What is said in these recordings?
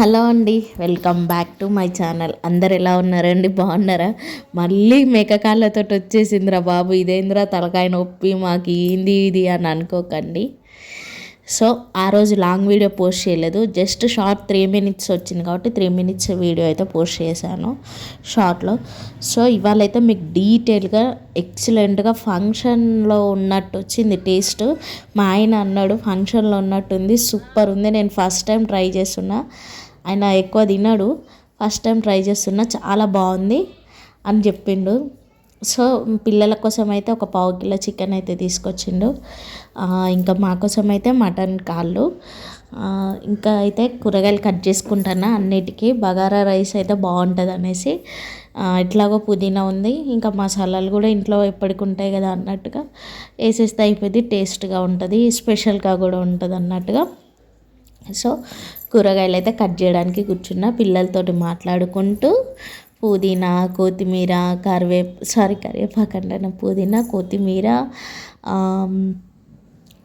Hello అండి welcome back to my channel. అందరు ఎలా ఉన్నారండి? బాగున్నారా? మళ్ళీ మేకకాళ్ళతో వచ్చేసిందిరా బాబు. ఇదేంద్రా తలకాయ నొప్పి? మాకు ఏంది ఇది అని అనుకోకండి. సో ఆ రోజు లాంగ్ వీడియో పోస్ట్ చేయలేదు. జస్ట్ షార్ట్ త్రీ మినిట్స్ వచ్చింది కాబట్టి త్రీ మినిట్స్ వీడియో అయితే పోస్ట్ చేశాను షార్ట్లో. సో ఇవాళ అయితే మీకు డీటెయిల్గా ఎక్సలెంట్గా ఫంక్షన్లో ఉన్నట్టు వచ్చింది టేస్ట్. మా ఆయన అన్నాడు ఫంక్షన్లో ఉన్నట్టుంది సూపర్ ఉంది. నేను ఫస్ట్ టైం ట్రై చేస్తున్నా. ఆయన ఎక్కువ తినడు. ఫస్ట్ టైం ట్రై చేస్తున్నా చాలా బాగుంది అని చెప్పిండు. సో పిల్లల కోసం అయితే ఒక పావు కిలో చికెన్ అయితే తీసుకొచ్చిండు. ఇంకా మా కోసం అయితే మటన్ కాళ్ళు. ఇంకా అయితే కూరగాయలు కట్ చేసుకుంటాను అన్నిటికీ. బగారా రైస్ అయితే బాగుంటుంది అనేసి ఎట్లాగో పుదీనా ఉంది. ఇంకా మసాలాలు కూడా ఇంట్లో ఎప్పటికి ఉంటాయి కదా అన్నట్టుగా వేసేస్తే అయిపోయింది టేస్ట్గా ఉంటుంది స్పెషల్గా కూడా ఉంటుంది అన్నట్టుగా. సో కూరగాయలు అయితే కట్ చేయడానికి కూర్చున్న పిల్లలతోటి మాట్లాడుకుంటూ పుదీనా కొత్తిమీర కరివేపు సారీ కరివేపాకు అంటే పుదీనా కొత్తిమీర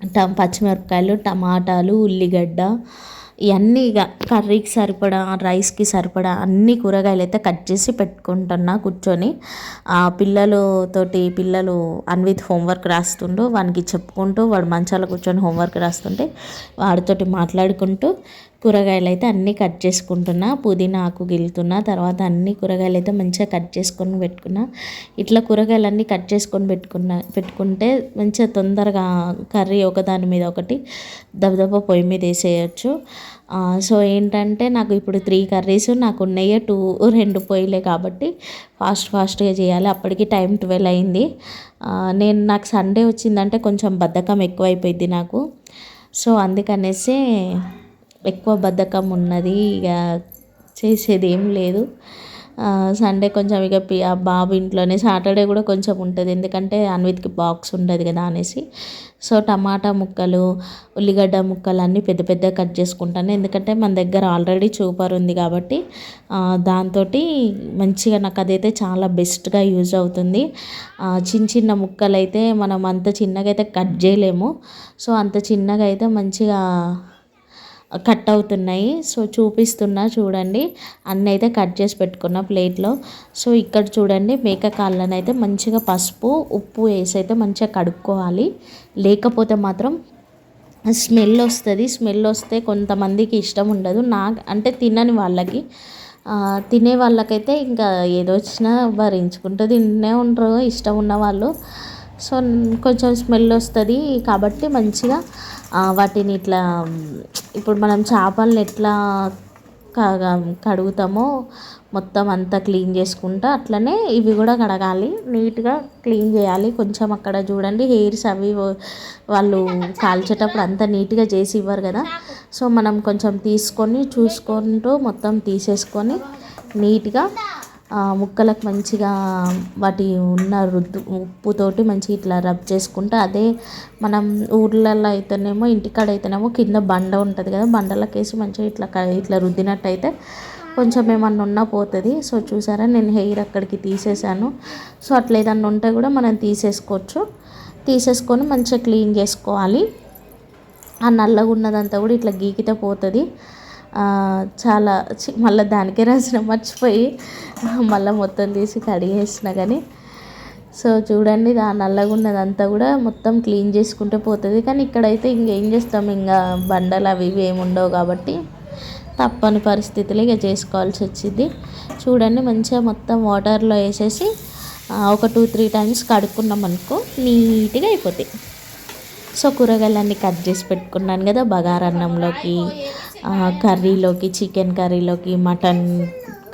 ట పచ్చిమిరపకాయలు టమాటాలు ఉల్లిగడ్డ ఇవన్నీ ఇక కర్రీకి సరిపడా రైస్కి సరిపడా అన్ని కూరగాయలు అయితే కట్ చేసి పెట్టుకుంటున్నా కూర్చొని. ఆ పిల్లలతోటి పిల్లలు అన్విత్ హోంవర్క్ రాస్తుండు. వానికి చెప్పుకుంటూ వాడు మంచాల కూర్చొని హోంవర్క్ రాస్తుంటే వాడితోటి మాట్లాడుకుంటూ కూరగాయలు అయితే అన్నీ కట్ చేసుకుంటున్నా పుదీనా ఆకు గిల్లుతున్నా తర్వాత అన్ని కూరగాయలు అయితే మంచిగా కట్ చేసుకొని పెట్టుకున్నా. ఇట్లా కూరగాయలు అన్నీ కట్ చేసుకొని పెట్టుకున్నా పెట్టుకుంటే మంచిగా తొందరగా కర్రీ ఒకదాని మీద ఒకటి దబదబ పొయ్యి మీద వేసేయచ్చు. సో ఏంటంటే నాకు ఇప్పుడు త్రీ కర్రీస్ నాకు ఉన్నాయే టూ రెండు పొయ్యిలే కాబట్టి ఫాస్ట్ ఫాస్ట్గా చేయాలి. అప్పటికి టైం ట్వెల్వ్ అయింది. నేను నాకు సండే వచ్చిందంటే కొంచెం బద్ధకం ఎక్కువైపోయింది నాకు. సో అందుకనేసి ఎక్కువ బద్ధకం ఉన్నది ఇక చేసేది ఏం లేదు సండే కొంచెం ఇక ఆ బాబు ఇంట్లోనే సాటర్డే కూడా కొంచెం ఉంటుంది. ఎందుకంటే అన్విత్కి బాక్స్ ఉండదు కదా అనేసి. సో టమాటా ముక్కలు ఉల్లిగడ్డ ముక్కలు అన్నీ పెద్ద పెద్ద కట్ చేసుకుంటాను. ఎందుకంటే మన దగ్గర ఆల్రెడీ చూపర్ ఉంది కాబట్టి దాంతో మంచిగా నాకు అదైతే చాలా బెస్ట్గా యూజ్ అవుతుంది. చిన్న చిన్న ముక్కలు అయితే మనం అంత చిన్నగా అయితే కట్ చేయలేము. సో అంత చిన్నగా అయితే మంచిగా కట్ అవుతున్నాయి. సో చూపిస్తున్నా చూడండి. అన్నీ అయితే కట్ చేసి పెట్టుకున్న ప్లేట్లో. సో ఇక్కడ చూడండి మేక కాళ్ళని అయితే మంచిగా పసుపు ఉప్పు వేసి అయితే మంచిగా కడుక్కోవాలి. లేకపోతే మాత్రం స్మెల్ వస్తుంది. స్మెల్ వస్తే కొంతమందికి ఇష్టం ఉండదు. నా అంటే తినని వాళ్ళకి. తినే వాళ్ళకైతే ఇంకా ఏదో వచ్చినా భరించుకుంటూ తినే ఉంటారు ఇష్టం ఉన్న వాళ్ళు. సో కొంచెం స్మెల్ వస్తుంది కాబట్టి మంచిగా వాటిని ఇట్లా ఇప్పుడు మనం చేపలను ఎట్లా క- కడుగుతామో మొత్తం అంతా క్లీన్ చేసుకుంటా అట్లనే ఇవి కూడా కడగాలి. నీట్గా క్లీన్ చేయాలి. కొంచెం అక్కడ చూడండి హెయిర్స్ అవి వాళ్ళు కాల్చేటప్పుడు అంతా నీట్గా చేసి ఇవ్వరు కదా. సో మనం కొంచెం తీసుకొని చూసుకుంటూ మొత్తం తీసేసుకొని నీట్గా ముక్కలకు మంచిగా వాటి ఉన్న రుద్దు ఉప్పుతోటి మంచిగా ఇట్లా రబ్ చేసుకుంటే. అదే మనం ఊర్లలో అయితేనేమో ఇంటికాడ అయితేనేమో కింద బండ ఉంటుంది కదా బండలకు వేసి మంచిగా ఇట్లా ఇట్లా రుద్దినట్టయితే కొంచెం ఏమన్నా ఉన్నా పోతుంది. సో చూసారా నేను హెయిర్ అక్కడికి తీసేసాను సో అట్లా ఏదన్నా ఉంటే కూడా మనం తీసేసుకోవచ్చు. తీసేసుకొని మంచిగా క్లీన్ చేసుకోవాలి. ఆ నల్లగా ఉన్నదంతా కూడా ఇట్లా గీకితే పోతుంది. చాలా మళ్ళీ దానికే రాసిన మర్చిపోయి మళ్ళీ మొత్తం తీసి కడిగేసిన కానీ. సో చూడండి ఆ నల్లగా ఉన్నదంతా కూడా మొత్తం క్లీన్ చేసుకుంటే పోతుంది. కానీ ఇక్కడైతే ఇంకేం చేస్తాం ఇంకా బండలు అవి ఇవి ఏమి ఉండవు కాబట్టి తప్పని పరిస్థితులు ఇక చేసుకోవాల్సి వచ్చింది. చూడండి మంచిగా మొత్తం వాటర్లో వేసేసి ఒక టూ త్రీ టైమ్స్ కడుక్కున్నాం అనుకో నీట్గా అయిపోతాయి. సో కూరగాయలన్నీ కట్ చేసి పెట్టుకున్నాను కదా బగారన్నంలోకి కర్రీలోకి చికెన్ కర్రీలోకి మటన్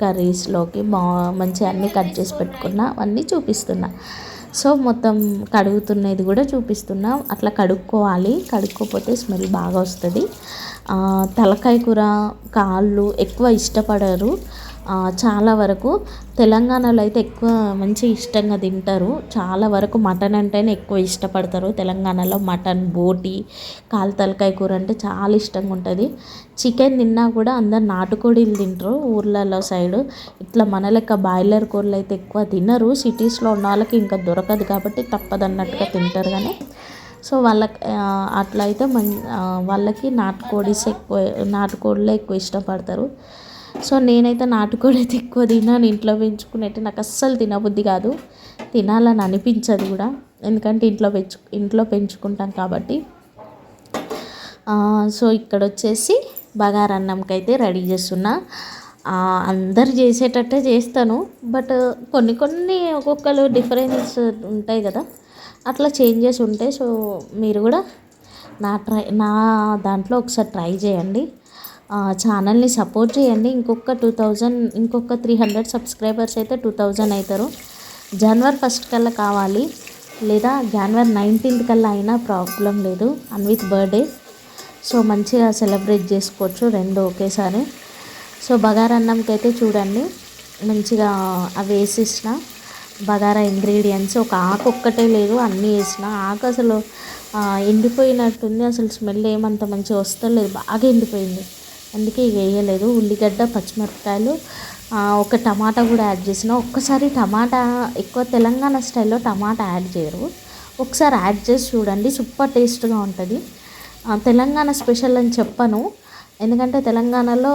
కర్రీస్లోకి బా మంచిగా అన్నీ కట్ చేసి పెట్టుకున్నా అవన్నీ చూపిస్తున్నా. సో మొత్తం కడుగుతున్నది కూడా చూపిస్తున్నా. అట్లా కడుక్కోవాలి. కడుక్కోపోతే స్మెల్ బాగా వస్తుంది. తలకాయ కూర కాళ్ళు ఎక్కువ ఇష్టపడరు. చాలా వరకు తెలంగాణలో అయితే ఎక్కువ మంచి ఇష్టంగా తింటారు. చాలా వరకు మటన్ అంటేనే ఎక్కువ ఇష్టపడతారు. తెలంగాణలో మటన్ బోటి కాలు తలకాయ కూర అంటే చాలా ఇష్టంగా ఉంటుంది. చికెన్ తిన్నా కూడా అందరు నాటుకోడీలు తింటారు ఊర్లలో సైడు. ఇట్లా మన లెక్క బాయిలర్ కూరలు అయితే ఎక్కువ తినరు. సిటీస్లో ఉన్న వాళ్ళకి ఇంకా దొరకదు కాబట్టి తప్పదన్నట్టుగా తింటారు కానీ. సో వాళ్ళకి అట్లయితే అట్లా అయితే మన్ వాళ్ళకి నాటుకోడీస్ ఎక్కువ నాటుకోడిలే ఎక్కువ ఇష్టపడతారు. సో నేనైతే నాటుకోడి అయితే ఎక్కువ తిన్నాను ఇంట్లో పెంచుకునేట్టు నాకు అస్సలు తినబుద్ధి కాదు. తినాలని అనిపించదు కూడా. ఎందుకంటే ఇంట్లో పెంచు ఇంట్లో పెంచుకుంటాం కాబట్టి. సో ఇక్కడ వచ్చేసి బగారా అన్నంకి అయితే రెడీ చేస్తున్నా. అందరు చేసేటట్టే చేస్తాను. బట్ కొన్ని కొన్ని ఒక్కొక్కరు డిఫరెన్స్ ఉంటాయి కదా. అట్లా చేంజెస్ ఉంటాయి సో మీరు కూడా నా ట్రై నా దాంట్లో ఒకసారి ట్రై చేయండి. ఛానల్ని సపోర్ట్ చేయండి. ఇంకొక టూ థౌజండ్ ఇంకొక త్రీ హండ్రెడ్ సబ్స్క్రైబర్స్ అయితే టూ థౌజండ్ అవుతారు. జనవరి ఫస్ట్ కల్లా కావాలి. లేదా జనవరి నైన్టీన్త్ కల్లా అయినా ప్రాబ్లం లేదు. అన్విత్ బర్త్డే. సో మంచిగా సెలబ్రేట్ చేసుకోవచ్చు రెండు ఒకేసారి. సో బగారన్నంకి అయితే చూడండి. మంచిగా అవి వేసేసిన. బగారా ఇంగ్రీడియంట్స్. ఒక ఆకు ఒక్కటే లేదు అన్నీ వేసిన. ఆకు అసలు ఎండిపోయినట్టుంది. అసలు స్మెల్ ఏమంత మంచిగా వస్తలేదు. బాగా ఎండిపోయింది. అందుకే ఇవి వేయలేదు. ఉల్లిగడ్డ పచ్చిమిరపకాయలు ఒక టమాటా కూడా యాడ్ చేసిన. ఒక్కసారి టమాటా ఎక్కువ తెలంగాణ స్టైల్లో టమాటా యాడ్ చేయరు. ఒకసారి యాడ్ చేసి చూడండి. సూపర్ టేస్ట్గా ఉంటుంది. తెలంగాణ స్పెషల్ అని చెప్పను. ఎందుకంటే తెలంగాణలో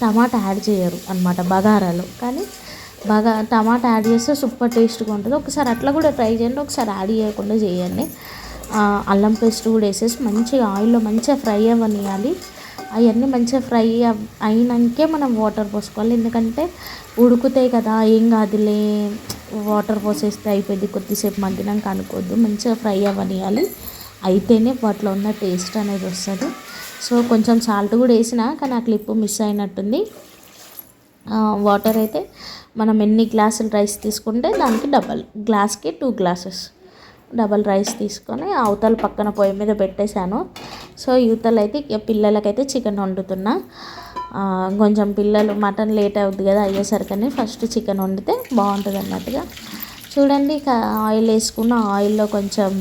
టమాటా యాడ్ చేయరు అనమాట బగారాలో. కానీ బాగా టమాటా యాడ్ చేస్తే సూపర్ టేస్ట్గా ఉంటుంది. ఒకసారి అట్లా కూడా ట్రై చేయండి. ఒకసారి యాడ్ చేయకుండా చేయండి. అల్లం పేస్ట్ కూడా వేసేసి మంచిగా ఆయిల్లో మంచిగా ఫ్రై అవ్వనియాలి అవన్నీ మంచిగా ఫ్రై అయినాకే మనం వాటర్ పోసుకోవాలి. ఎందుకంటే ఉడుకుతాయి కదా ఏం కాదులే వాటర్ పోసేస్తే అయిపోయింది కొద్దిసేపు మగ్గినాక అనుకోవద్దు. మంచిగా ఫ్రై అవ్వనియాలి. అయితేనే వాటిలో ఉన్న టేస్ట్ అనేది వస్తుంది. సో కొంచెం సాల్ట్ కూడా వేసిన కానీ ఆ క్లిప్ మిస్ అయినట్టుంది. వాటర్ అయితే మనం ఎన్ని గ్లాసులు రైస్ తీసుకుంటే దానికి డబల్ గ్లాస్కి టూ గ్లాసెస్. డబల్ రైస్ తీసుకొని అవతల పక్కన పొయ్యి మీద పెట్టేశాను. సో యువతలు అయితే ఇక పిల్లలకైతే చికెన్ వండుతున్నా. కొంచెం పిల్లలు మటన్ లేట్ అవుద్ది కదా అయ్యేసరికని ఫస్ట్ చికెన్ వండితే బాగుంటుంది అన్నట్టుగా. చూడండి ఆయిల్ వేసుకున్న ఆయిల్లో కొంచెం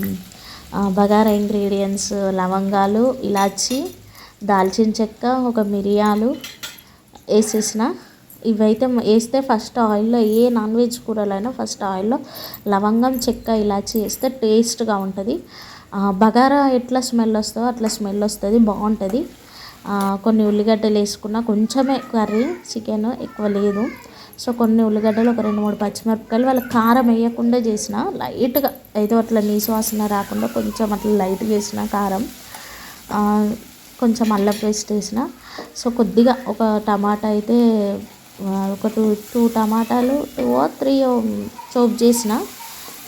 బగారా ఇంగ్రీడియంట్స్ లవంగాలు ఇలాచి దాల్చిన చెక్క ఒక మిరియాలు వేసేసిన. ఇవైతే వేస్తే ఫస్ట్ ఆయిల్లో ఏ నాన్ వెజ్ కూరలైనా ఫస్ట్ ఆయిల్లో లవంగం చెక్క ఇలాచి వేస్తే టేస్ట్గా ఉంటుంది. బగారా ఎట్లా స్మెల్ వస్తుందో అట్లా స్మెల్ వస్తుంది బాగుంటుంది కొన్ని ఉల్లిగడ్డలు వేసుకున్న కొంచెమే కర్రీ చికెన్ ఎక్కువ లేదు. సో కొన్ని ఉల్లిగడ్డలు ఒక రెండు మూడు పచ్చిమిరపకాయలు వాళ్ళ కారం వేయకుండా చేసిన లైట్గా ఏదో అట్లా నీసు వాసన రాకుండా కొంచెం అట్లా లైట్గా వేసిన కారం కొంచెం అల్లం పేస్ట్ వేసిన. సో కొద్దిగా ఒక టమాటా అయితే ఒక టూ టూ టమాటాలు టూ త్రీ చోప్ చేసిన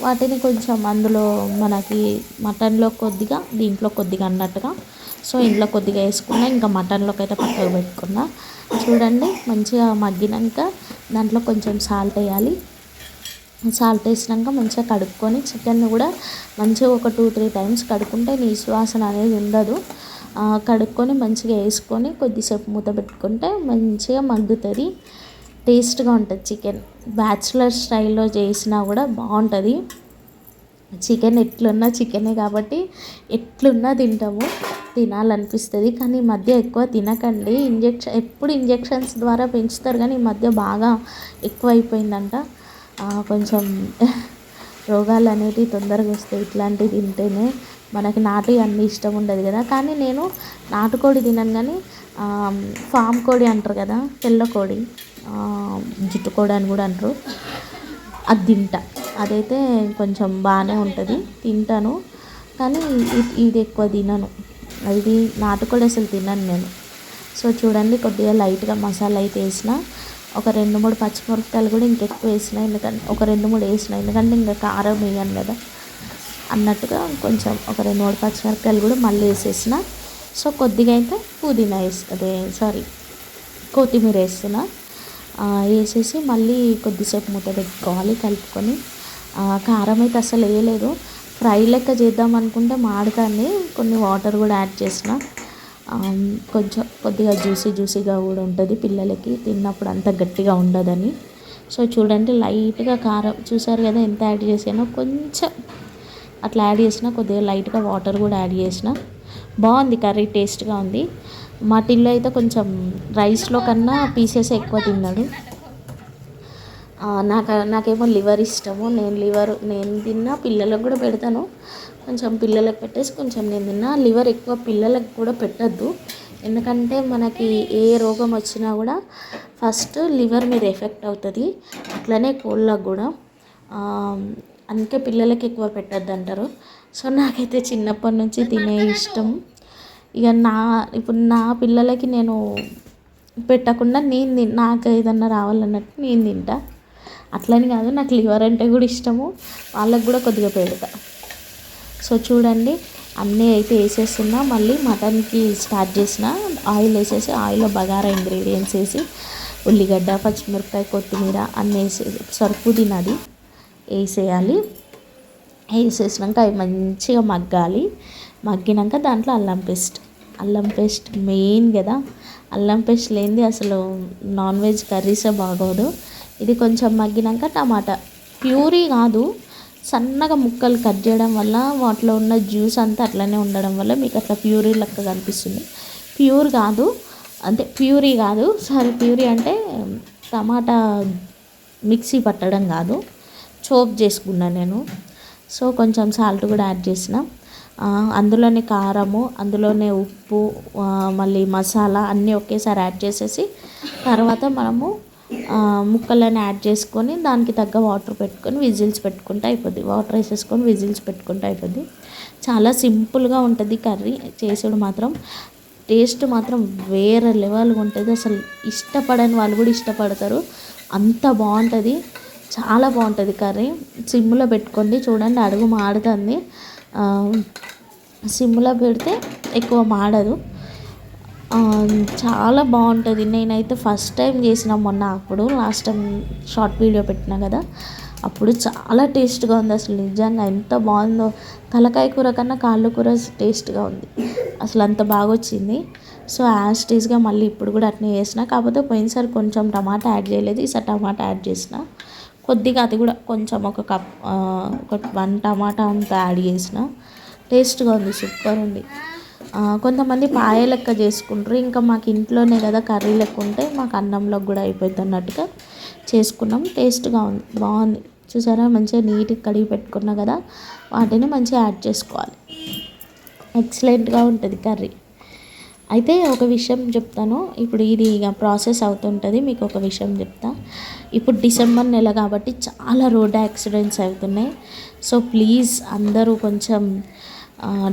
వాటిని కొంచెం అందులో మనకి మటన్లో కొద్దిగా దీంట్లో కొద్దిగా అన్నట్టుగా. సో ఇంట్లో కొద్దిగా వేసుకున్నా ఇంకా మటన్లోకి అయితే పక్కకు పెట్టుకున్నా. చూడండి మంచిగా మగ్గినాక దాంట్లో కొంచెం సాల్ట్ వేయాలి. సాల్ట్ వేసినాక మంచిగా కడుక్కొని చికెన్ కూడా మంచిగా ఒక టూ త్రీ టైమ్స్ కడుక్కుంటే నీ సువాసన అనేది ఉండదు. కడుక్కొని మంచిగా వేసుకొని కొద్దిసేపు మూత పెట్టుకుంటే మంచిగా మగ్గుతుంది. టేస్ట్గా ఉంటుంది చికెన్. బ్యాచులర్ స్టైల్లో చేసినా కూడా బాగుంటుంది. చికెన్ ఎట్లున్నా చికెనే కాబట్టి ఎట్లున్నా తింటాము తినాలనిపిస్తుంది. కానీ ఈ మధ్య ఎక్కువ తినకండి. ఇంజెక్షన్ ఎప్పుడు ఇంజెక్షన్స్ ద్వారా పెంచుతారు కానీ ఈ మధ్య బాగా ఎక్కువ అయిపోయిందంట కొంచెం రోగాలు అనేవి తొందరగా వస్తాయి ఇట్లాంటివి తింటేనే. మనకి నాటు అన్ని ఇష్టం ఉండదు కదా. కానీ నేను నాటుకోడి తినను కానీ ఫామ్ కోడి అంటారు కదా తెల్ల కోడి. జుట్టుకోవడానికి అని కూడా అంటారు అది తింటా. అదైతే కొంచెం బాగానే ఉంటుంది. తింటాను. కానీ ఇది ఇది ఎక్కువ తినను. అది నాటుకోడి అసలు తినను నేను. సో చూడండి కొద్దిగా లైట్గా మసాలా అయితే వేసిన ఒక రెండు మూడు పచ్చిమిరపకాయలు కూడా ఇంకెక్కువ వేసిన ఎందుకంటే ఒక రెండు మూడు వేసిన ఎందుకంటే ఇంకా కారం వేయను కదా. అన్నట్టుగా కొంచెం ఒక రెండు మూడు పచ్చిమిరపకాయలు కూడా మళ్ళీ వేసేసిన సో కొద్దిగా అయితే పుదీనా వేసి అదే సారీ కొత్తిమీర వేస్తున్నా. వేసేసి మళ్ళీ కొద్దిసేపు మూత పెట్టుకోవాలి కలుపుకొని. కారం అయితే అసలు వేయలేదు. ఫ్రై లెక్క చేద్దాం అనుకుంటే మాడతాన్ని కొన్ని వాటర్ కూడా యాడ్ చేసిన. కొంచెం కొద్దిగా జ్యూసీ జ్యూసీగా కూడా ఉంటుంది పిల్లలకి. తిన్నప్పుడు అంత గట్టిగా ఉండదని. సో చూడండి లైట్గా కారం చూసారు కదా ఎంత యాడ్ చేసానో? కొంచెం అట్లా యాడ్ చేసిన కొద్దిగా లైట్గా వాటర్ కూడా యాడ్ చేసిన. బాగుంది కర్రీ టేస్ట్గా ఉంది. మా టిల్లు అయితే కొంచెం రైస్లో కన్నా పీసెస్ ఎక్కువ తిన్నాడు. నాకు నాకేమో లివర్ ఇష్టము. నేను లివర్ నేను తిన్నా పిల్లలకు కూడా పెడతాను. కొంచెం పిల్లలకు పెట్టేసి కొంచెం నేను తిన్నా. లివర్ ఎక్కువ పిల్లలకు కూడా పెట్టద్దు. ఎందుకంటే మనకి ఏ రోగం వచ్చినా కూడా ఫస్ట్ లివర్ మీద ఎఫెక్ట్ అవుతుంది. అట్లనే కోళ్ళకు కూడా. అందుకే పిల్లలకి ఎక్కువ పెట్టద్దు అంటారు సో నాకైతే చిన్నప్పటి నుంచి తినే ఇష్టం. ఇక నా ఇప్పుడు నా పిల్లలకి నేను పెట్టకుండా నేను తిన్- నాకు ఏదన్నా రావాలన్నట్టు నేను తింటా. అట్లని కాదు నాకు లివర్ అంటే కూడా ఇష్టము. వాళ్ళకు కూడా కొద్దిగా పెడతా. సో చూడండి అన్నీ అయితే వేసేస్తున్నా. మళ్ళీ మటన్కి స్టార్ట్ చేసిన ఆయిల్ వేసేసి ఆయిల్లో బగారా ఇంగ్రీడియంట్స్ వేసి ఉల్లిగడ్డ పచ్చిమిరపకాయ కొత్తిమీర అన్నీ వేసే సరుపు తినది వేసేయాలి. వేసేసినాక అవి మంచిగా మగ్గాలి. మగ్గినాక దాంట్లో అల్లం పేస్ట్. అల్లం పేస్ట్ మెయిన్ కదా. అల్లం పేస్ట్ లేనిది అసలు నాన్ వెజ్ కర్రీసే బాగోదు. ఇది కొంచెం మగ్గినాక టమాటా. ప్యూరీ కాదు సన్నగా ముక్కలు కట్ చేయడం వల్ల వాటిలో ఉన్న జ్యూస్ అంతా అట్లనే ఉండడం వల్ల మీకు అట్లా ప్యూరీ లెక్క కనిపిస్తుంది. ప్యూర్ కాదు అంటే ప్యూరీ కాదు సారీ ప్యూరీ అంటే టమాటా మిక్సీ పట్టడం కాదు. చోప్ చేసుకున్నా నేను. సో కొంచెం సాల్ట్ కూడా యాడ్ చేసిన. అందులోనే కారము అందులోనే ఉప్పు మళ్ళీ మసాలా అన్నీ ఒకేసారి యాడ్ చేసేసి తర్వాత మనము ముక్కలని ముక్కలను యాడ్ చేసుకొని దానికి తగ్గ వాటర్ పెట్టుకొని విజిల్స్ పెట్టుకుంటే అయిపోద్ది. వాటర్ వేసేసుకొని విజిల్స్ పెట్టుకుంటే అయిపోద్ది. చాలా సింపుల్గా ఉంటుంది కర్రీ. చేసుడు మాత్రం టేస్ట్ మాత్రం వేరే లెవెల్గా ఉంటుంది. అసలు ఇష్టపడని వాళ్ళు కూడా ఇష్టపడతారు. అంత బాగుంటుంది. చాలా బాగుంటుంది కర్రీ. సిమ్లో పెట్టుకోండి. చూడండి అడుగు మాడుతుంది సిమ్లో పెడితే ఎక్కువ మాడదు. చాలా బాగుంటుంది. నేనైతే ఫస్ట్ టైం చేసిన మొన్న అప్పుడు లాస్ట్ టైం షార్ట్ వీడియో పెట్టినా కదా అప్పుడు చాలా టేస్ట్గా ఉంది అసలు. నిజంగా ఎంత బాగుందో. తలకాయ కూర కన్నా కాళ్ళు కూర టేస్ట్గా ఉంది. అసలు అంత బాగా వచ్చింది. సో యాజ్ టేస్గా మళ్ళీ ఇప్పుడు కూడా అట్నే చేసిన. కాకపోతే పోయినసారి కొంచెం టమాటా యాడ్ చేయలేదు. ఈసారి టమాటా యాడ్ చేసిన. కొద్దిగా అది కూడా కొంచెం ఒక కప్ ఒక వన్ టమాటా అంత యాడ్ చేసిన. టేస్ట్గా ఉంది సూపర్ ఉంది. కొంతమంది పాయ లెక్క చేసుకుంటారు. ఇంకా మాకు ఇంట్లోనే కదా కర్రీ లెక్క ఉంటే మాకు అన్నంలో కూడా అయిపోద్ది అన్నట్టుగా చేసుకున్నాం. టేస్ట్గా ఉంది బాగుంది. చూసారా? మంచిగా నీట్గా కడిగి పెట్టుకున్నా కదా వాటిని మంచిగా యాడ్ చేసుకోవాలి. ఎక్సలెంట్గా ఉంటుంది కర్రీ. అయితే ఒక విషయం చెప్తాను. ఇప్పుడు ఇది ఇక ప్రాసెస్ అవుతుంటుంది మీకు ఒక విషయం చెప్తా. ఇప్పుడు డిసెంబర్ నెల కాబట్టి చాలా రోడ్ యాక్సిడెంట్స్ అవుతున్నాయి. సో ప్లీజ్ అందరూ కొంచెం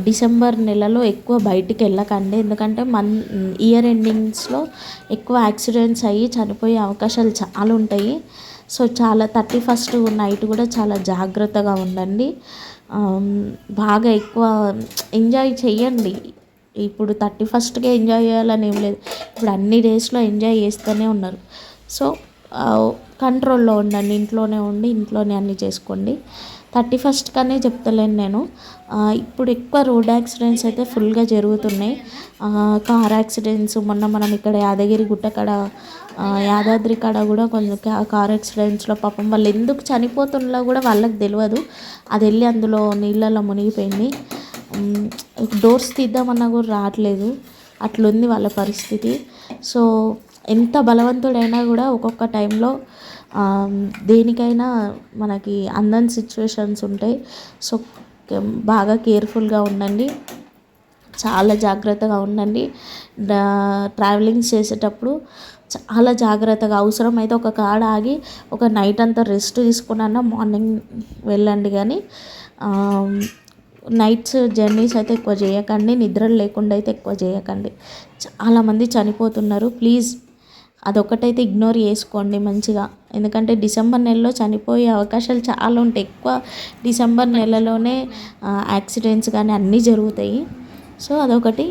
డిసెంబర్ నెలలో ఎక్కువ బయటికి వెళ్ళకండి. ఎందుకంటే మన్ ఇయర్ ఎండింగ్స్లో ఎక్కువ యాక్సిడెంట్స్ అయ్యి చనిపోయే అవకాశాలు చాలా ఉంటాయి. సో చాలా థర్టీ ఫస్ట్ నైట్ కూడా చాలా జాగ్రత్తగా ఉండండి. బాగా ఎక్కువ ఎంజాయ్ చేయండి ఇప్పుడు థర్టీ ఫస్ట్కే ఎంజాయ్ చేయాలని ఏం లేదు. ఇప్పుడు అన్ని డేస్లో ఎంజాయ్ చేస్తూనే ఉన్నారు. సో కంట్రోల్లో ఉండండి. ఇంట్లోనే ఉండి ఇంట్లోనే అన్నీ చేసుకోండి. థర్టీ ఫస్ట్ కనే చెప్తలేను నేను. ఇప్పుడు ఎక్కువ రోడ్ యాక్సిడెంట్స్ అయితే ఫుల్గా జరుగుతున్నాయి. కార్ యాక్సిడెంట్స్ మొన్న మనం ఇక్కడ యాదగిరి గుట్ట కాడ యాదాద్రి కాడ కూడా కొంచెం కార్ యాక్సిడెంట్స్లో పాపం వాళ్ళు ఎందుకు చనిపోతున్నా కూడా వాళ్ళకి తెలియదు అది వెళ్ళి అందులో నీళ్ళలో మునిగిపోయింది. డోర్స్ తీద్దామన్నా కూడా రావట్లేదు. అట్లుంది వాళ్ళ పరిస్థితి. సో ఎంత బలవంతుడైనా కూడా ఒక్కొక్క టైంలో దేనికైనా మనకి అందని సిచ్యువేషన్స్ ఉంటాయి. సో బాగా కేర్ఫుల్గా ఉండండి. చాలా జాగ్రత్తగా ఉండండి. ట్రావెలింగ్ చేసేటప్పుడు చాలా జాగ్రత్తగా అవసరమైతే ఒక కాడ ఆగి ఒక నైట్ అంతా రెస్ట్ తీసుకున్నా మార్నింగ్ వెళ్ళండి కానీ నైట్స్ జర్నీస్ అయితే ఎక్కువ చేయకండి. నిద్రలు లేకుండా అయితే ఎక్కువ చేయకండి. చాలామంది చనిపోతున్నారు. ప్లీజ్ అదొకటైతే ఇగ్నోర్ చేసుకోండి మంచిగా. ఎందుకంటే డిసెంబర్ నెలలో చనిపోయే అవకాశాలు చాలా ఉంటాయి. ఎక్కువ డిసెంబర్ నెలలోనే యాక్సిడెంట్స్ కానీ అన్నీ జరుగుతాయి. సో అదొకటి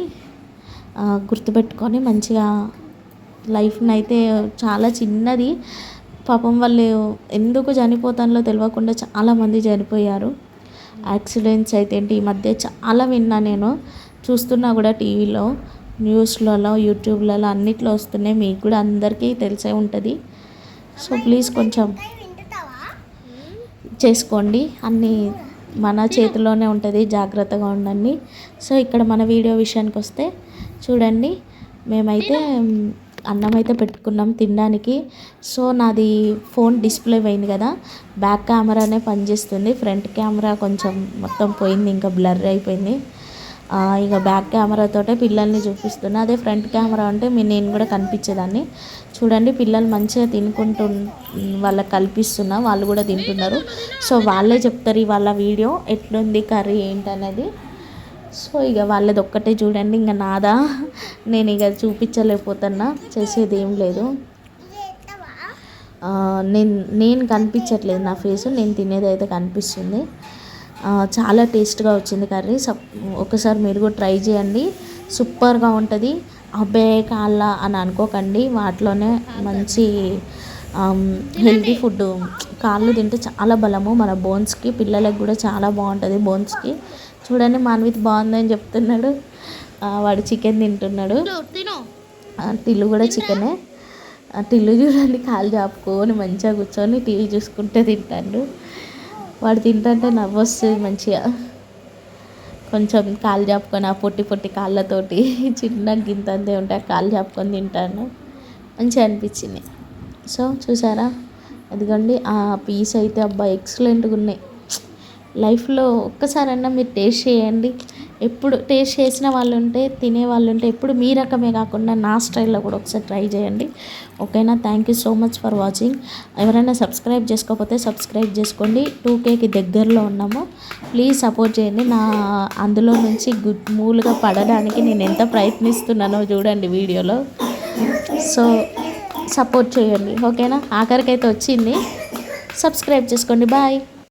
గుర్తుపెట్టుకొని మంచిగా లైఫ్ని అయితే చాలా చిన్నది. పాపం వాళ్ళు ఎందుకు చనిపోతానో తెలియకుండా చాలామంది చనిపోయారు. యాక్సిడెంట్స్ అయితే ఏంటి? ఈ మధ్య చాలా విన్నా నేను. చూస్తున్నా కూడా టీవీలో న్యూస్లలో యూట్యూబ్లలో అన్నిట్లో వస్తున్నాయి. మీకు కూడా అందరికీ తెలిసే ఉంటుంది. సో ప్లీజ్ కొంచెం చేసుకోండి. అన్నీ మన చేతిలోనే ఉంటుంది. జాగ్రత్తగా ఉండండి. సో ఇక్కడ మన వీడియో విషయానికి వస్తే చూడండి. మేమైతే అన్నం అయితే పెట్టుకున్నాం తినడానికి. సో నాది ఫోన్ డిస్ప్లే పోయింది కదా. బ్యాక్ కెమెరానే పనిచేస్తుంది. ఫ్రంట్ కెమెరా కొంచెం మొత్తం పోయింది ఇంకా బ్లర్ అయిపోయింది. ఇంకా ఇక బ్యాక్ కెమెరాతోటే పిల్లల్ని చూపిస్తున్నా. అదే ఫ్రంట్ కెమెరా అంటే మీ నేను కూడా కనిపించేదాన్ని. చూడండి పిల్లలు మంచిగా తినుకుంటు వాళ్ళకి కల్పిస్తున్నా. వాళ్ళు కూడా తింటున్నారు. సో వాళ్ళే చెప్తారు ఇవాళ వీడియో ఎట్లుంది కర్రీ ఏంటనేది. సో ఇక వాళ్ళది ఒక్కటే చూడండి ఇంకా నాదా. నేను ఇక చూపించలేకపోతున్నా చేసేది ఏం లేదు. నేను నేను కనిపించట్లేదు నా ఫేస్ నేను తినేది అయితే కనిపిస్తుంది. చాలా టేస్ట్గా వచ్చింది కర్రీ. సప్ ఒకసారి మీరు కూడా ట్రై చేయండి. సూపర్గా ఉంటుంది. అబ్బే కాళ్ళ అని అనుకోకండి. వాటిలోనే మంచి హెల్తీ ఫుడ్. కాళ్ళు తింటే చాలా బలము. మన బోన్స్కి పిల్లలకు కూడా చాలా బాగుంటుంది బోన్స్కి. చూడండి మాన్విత్ బాగుందని చెప్తున్నాడు. వాడు చికెన్ తింటున్నాడు. టిల్లు కూడా చికెనే. టిల్లు చూడండి కాలు చాపుకొని మంచిగా కూర్చొని టీవీ చూసుకుంటే తింటాడు. వాడు తింటుంటే నవ్వు వస్తుంది మంచిగా. కొంచెం కాలు చాపుకొని ఆ పొట్టి పొట్టి కాళ్ళతోటి చిన్న గింత అంతే ఉంటే కాలు చాపుకొని తింటాను మంచిగా అనిపించింది. సో చూసారా? అదిగోండి ఆ పీస్ అయితే అబ్బా ఎక్సలెంట్గా ఉన్నాయి. లైఫ్లో ఒక్కసారన్నా మీరు టేస్ట్ చేయండి. ఎప్పుడు టేస్ట్ చేసిన వాళ్ళు ఉంటే తినే వాళ్ళు ఉంటే ఎప్పుడు మీ రకమే కాకుండా నా స్టైల్లో కూడా ఒకసారి ట్రై చేయండి. ఓకేనా? Thank you so much for watching. ఎవరైనా సబ్స్క్రైబ్ చేసుకోకపోతే సబ్స్క్రైబ్ చేసుకోండి. టూ కేకి దగ్గరలో ఉన్నాము. ప్లీజ్ సపోర్ట్ చేయండి. నా అందులో నుంచి గుడ్ మూలుగా పడడానికి నేను ఎంత ప్రయత్నిస్తున్నానో చూడండి వీడియోలో. సో సపోర్ట్ చేయండి. ఓకేనా? ఆఖరికైతే వచ్చింది. సబ్స్క్రైబ్ చేసుకోండి. బాయ్.